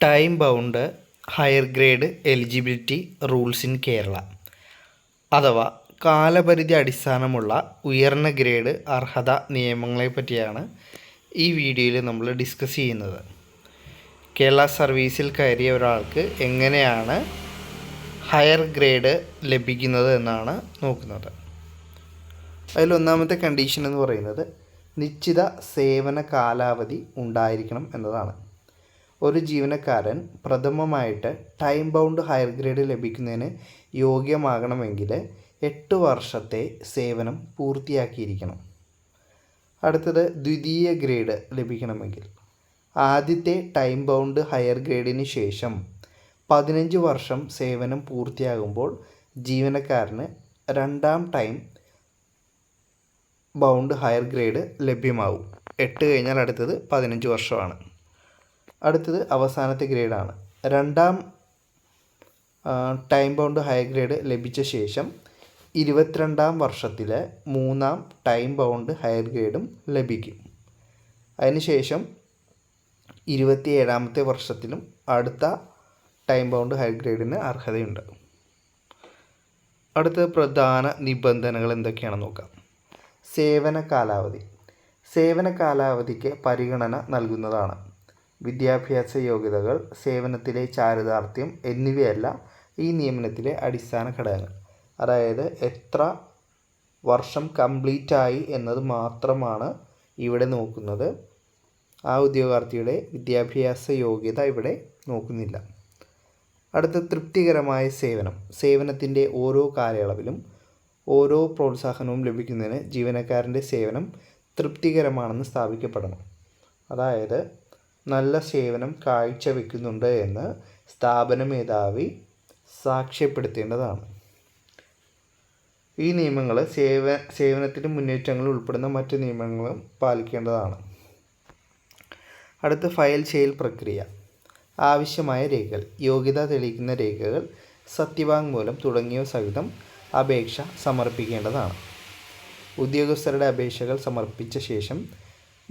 Time bound higher grade eligibility rules in Kerala അഥവാ കാലപരിധി അടിസ്ഥാനമുള്ള ഉയർന്ന ഗ്രേഡ് അർഹത നിയമങ്ങളെ പറ്റിയാണ് ഈ വീഡിയോയിൽ നമ്മൾ ഡിസ്കസ് ചെയ്യുന്നത്. കേരള സർവീസിൽ കയറിയ ഒരാൾക്ക് എങ്ങനെയാണ് ഹയർ ഗ്രേഡ് ലഭിക്കുന്നത് എന്നാണ് നോക്കുന്നത്. അതിലൊന്നാമത്തെ കണ്ടീഷൻ എന്ന് പറയുന്നത് നിശ്ചിത സേവന കാലാവധി ഉണ്ടായിരിക്കണം എന്നതാണ്. ഒരു ജീവനക്കാരൻ പ്രഥമമായിട്ട് ടൈം ബൗണ്ട് ഹയർ ഗ്രേഡ് ലഭിക്കുന്നതിന് യോഗ്യമാകണമെങ്കിൽ എട്ട് വർഷത്തെ സേവനം പൂർത്തിയാക്കിയിരിക്കണം. അടുത്തത് ദ്വിതീയ ഗ്രേഡ് ലഭിക്കണമെങ്കിൽ. ആദ്യത്തെ ടൈം ബൗണ്ട് ഹയർ ഗ്രേഡിന് ശേഷം പതിനഞ്ച് വർഷം സേവനം പൂർത്തിയാകുമ്പോൾ ജീവനക്കാരന് രണ്ടാം ടൈം ബൗണ്ട് ഹയർ ഗ്രേഡ് ലഭ്യമാവും. എട്ട് കഴിഞ്ഞാൽ അടുത്തത് പതിനഞ്ച് വർഷമാണ്. അടുത്തത് അവസാനത്തെ ഗ്രേഡാണ്. രണ്ടാം ടൈം ബൗണ്ട് ഹയർ ഗ്രേഡ് ലഭിച്ച ശേഷം ഇരുപത്തിരണ്ടാം വർഷത്തിലെ മൂന്നാം ടൈം ബൗണ്ട് ഹയർ ഗ്രേഡും ലഭിക്കും. അതിനുശേഷം ഇരുപത്തി ഏഴാമത്തെ വർഷത്തിലും അടുത്ത ടൈം ബൗണ്ട് ഹയർ ഗ്രേഡിന് അർഹതയുണ്ട്. അടുത്ത പ്രധാന നിബന്ധനകൾ എന്തൊക്കെയാണെന്ന് നോക്കാം. സേവന കാലാവധി. സേവന കാലാവധിക്ക് പരിഗണന നൽകുന്നതാണ്. വിദ്യാഭ്യാസ യോഗ്യതകൾ സേവനത്തിലെ ചാരിതാർത്ഥ്യം എന്നിവയല്ല ഈ നിയമനത്തിലെ അടിസ്ഥാന ഘടകങ്ങൾ. അതായത് എത്ര വർഷം കംപ്ലീറ്റ് ആയി എന്നത് മാത്രമാണ് ഇവിടെ നോക്കുന്നത്. ആ ഉദ്യോഗാർത്ഥിയുടെ വിദ്യാഭ്യാസ യോഗ്യത ഇവിടെ നോക്കുന്നില്ല. അടുത്ത തൃപ്തികരമായ സേവനം. സേവനത്തിന്റെ ഓരോ കാലയളവിലും ഓരോ പ്രോത്സാഹനവും ലഭിക്കുന്നതിന് ജീവനക്കാരന്റെ സേവനം തൃപ്തികരമാണെന്ന് സ്ഥാപിക്കപ്പെടണം. അതായത് നല്ല സേവനം കാഴ്ചവെക്കുന്നുണ്ട് എന്ന് സ്ഥാപന മേധാവി സാക്ഷ്യപ്പെടുത്തേണ്ടതാണ്. ഈ നിയമങ്ങൾ സേവ സേവനത്തിന്റെ മുന്നേറ്റങ്ങളിൽ ഉൾപ്പെടുന്ന മറ്റ് നിയമങ്ങളും പാലിക്കേണ്ടതാണ്. അടുത്ത ഫയൽ ചെയ്യൽ പ്രക്രിയ. ആവശ്യമായ രേഖകൾ യോഗ്യത തെളിയിക്കുന്ന രേഖകൾ സത്യവാങ്മൂലം തുടങ്ങിയവ സഹിതം അപേക്ഷ സമർപ്പിക്കേണ്ടതാണ്. ഉദ്യോഗസ്ഥരുടെ അപേക്ഷകൾ സമർപ്പിച്ച ശേഷം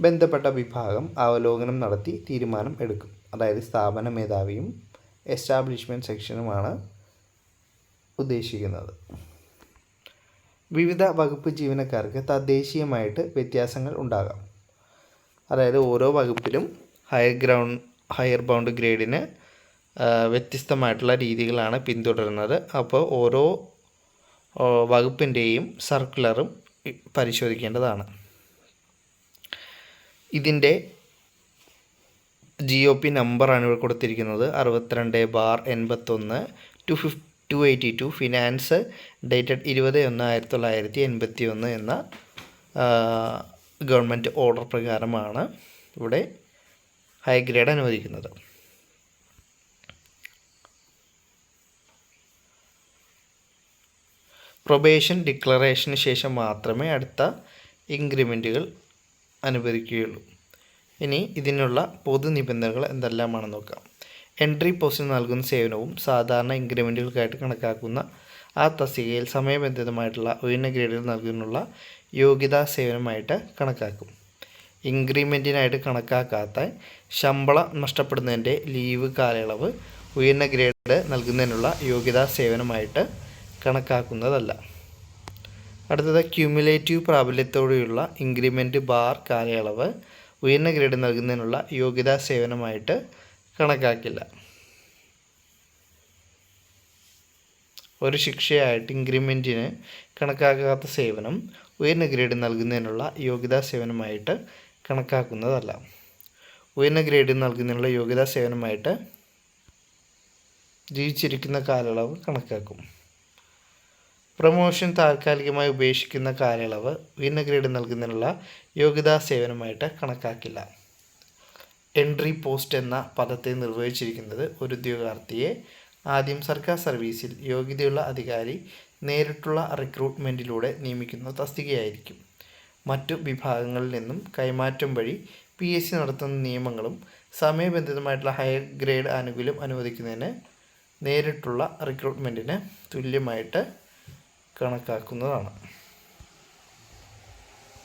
ബന്ധപ്പെട്ട വിഭാഗം അവലോകനം നടത്തി തീരുമാനം എടുക്കും. അതായത് സ്ഥാപന മേധാവിയും എസ്റ്റാബ്ലിഷ്മെന്റ് സെക്ഷനുമാണ് ഉദ്ദേശിക്കുന്നത്. വിവിധ വകുപ്പ് ജീവനക്കാർക്ക് തദ്ദേശീയമായിട്ട് വ്യത്യാസങ്ങൾ ഉണ്ടാകാം. അതായത് ഓരോ വകുപ്പിലും ഹയർ ഗ്രൗണ്ട് ഹയർ ബൗണ്ട് ഗ്രേഡിന് വ്യത്യസ്തമായിട്ടുള്ള രീതികളാണ് പിന്തുടരുന്നത്. അപ്പോൾ ഓരോ വകുപ്പിന്റെയും സർക്കുലറും പരിശോധിക്കേണ്ടതാണ്. ഇതിന്റെ ജി പി നമ്പറാണ് ഇവിടെ കൊടുത്തിരിക്കുന്നത്. അറുപത്തിരണ്ട് ബാർ എൺപത്തൊന്ന് two ഫിഫ് two eighty two finance dated ഇരുപത് ഒന്ന് ആയിരത്തി തൊള്ളായിരത്തി എൺപത്തി ഒന്ന് എന്ന ഗവൺമെന്റ് ഓർഡർ പ്രകാരമാണ് ഇവിടെ ഹൈ ഗ്രേഡ് അനുവദിക്കുന്നത്. പ്രൊബേഷൻ ഡിക്ലറേഷന് ശേഷം മാത്രമേ അടുത്ത ഇൻക്രിമെന്റുകൾ അനുവദിക്കുകയുള്ളൂ. ഇനി ഇതിനുള്ള പൊതു നിബന്ധനകൾ എന്തെല്ലാമാണെന്ന് നോക്കാം. എൻട്രി പോസ്റ്റിന് നൽകുന്ന സേവനവും സാധാരണ ഇൻക്രിമെന്റുകൾക്കായിട്ട് കണക്കാക്കുന്ന ആ തസ്തികയിൽ സമയബന്ധിതമായിട്ടുള്ള ഉയർന്ന ഗ്രേഡിൽ നൽകുന്നുള്ള യോഗ്യതാ സേവനമായിട്ട് കണക്കാക്കും. ഇൻക്രിമെന്റിനായിട്ട് കണക്കാക്കാത്ത ശമ്പളം നഷ്ടപ്പെടുന്നതിന്റെ ലീവ് കാലയളവ് ഉയർന്ന ഗ്രേഡ് നൽകുന്നതിനുള്ള യോഗ്യതാ സേവനമായിട്ട് കണക്കാക്കുന്നതല്ല. അടുത്തത് ക്യൂമുലേറ്റീവ് പ്രാബല്യത്തോടെയുള്ള ഇൻക്രിമെന്റ് ബാർ കാലയളവ് ഉയർന്ന ഗ്രേഡ് നൽകുന്നതിനുള്ള യോഗ്യതാ സേവനമായിട്ട് കണക്കാക്കില്ല. ഒരു ശിക്ഷയായിട്ട് ഇൻക്രിമെന്റിന് കണക്കാക്കാത്ത സേവനം ഉയർന്ന ഗ്രേഡ് നൽകുന്നതിനുള്ള യോഗ്യതാ സേവനമായിട്ട് കണക്കാക്കുന്നതല്ല. ഉയർന്ന ഗ്രേഡ് നൽകുന്നതിനുള്ള യോഗ്യതാ സേവനമായിട്ട് ജീവിച്ചിരിക്കുന്ന കാലയളവ് കണക്കാക്കും. പ്രൊമോഷൻ താൽക്കാലികമായി ഉപേക്ഷിക്കുന്ന കാലയളവ് ഗ്രേഡ് നൽകുന്നതിനുള്ള യോഗ്യതാ സേവനമായിട്ട് കണക്കാക്കില്ല. എൻട്രി പോസ്റ്റ് എന്ന പദത്തെ നിർവഹിച്ചിരിക്കുന്നത് ഒരു ഉദ്യോഗാർത്ഥിയെ ആദ്യം സർക്കാർ സർവീസിൽ യോഗ്യതയുള്ള അധികാരി നേരിട്ടുള്ള റിക്രൂട്ട്മെന്റിലൂടെ നിയമിക്കുന്ന തസ്തികയായിരിക്കും. മറ്റു വിഭാഗങ്ങളിൽ നിന്നും കൈമാറ്റം വഴി പി എസ് സി നടത്തുന്ന നിയമങ്ങളും സമയബന്ധിതമായിട്ടുള്ള ഹയർ ഗ്രേഡ് ആനുകൂല്യം അനുവദിക്കുന്നതിന് നേരിട്ടുള്ള റിക്രൂട്ട്മെന്റിന് തുല്യമായിട്ട് കണക്കാക്കുന്നതാണ്.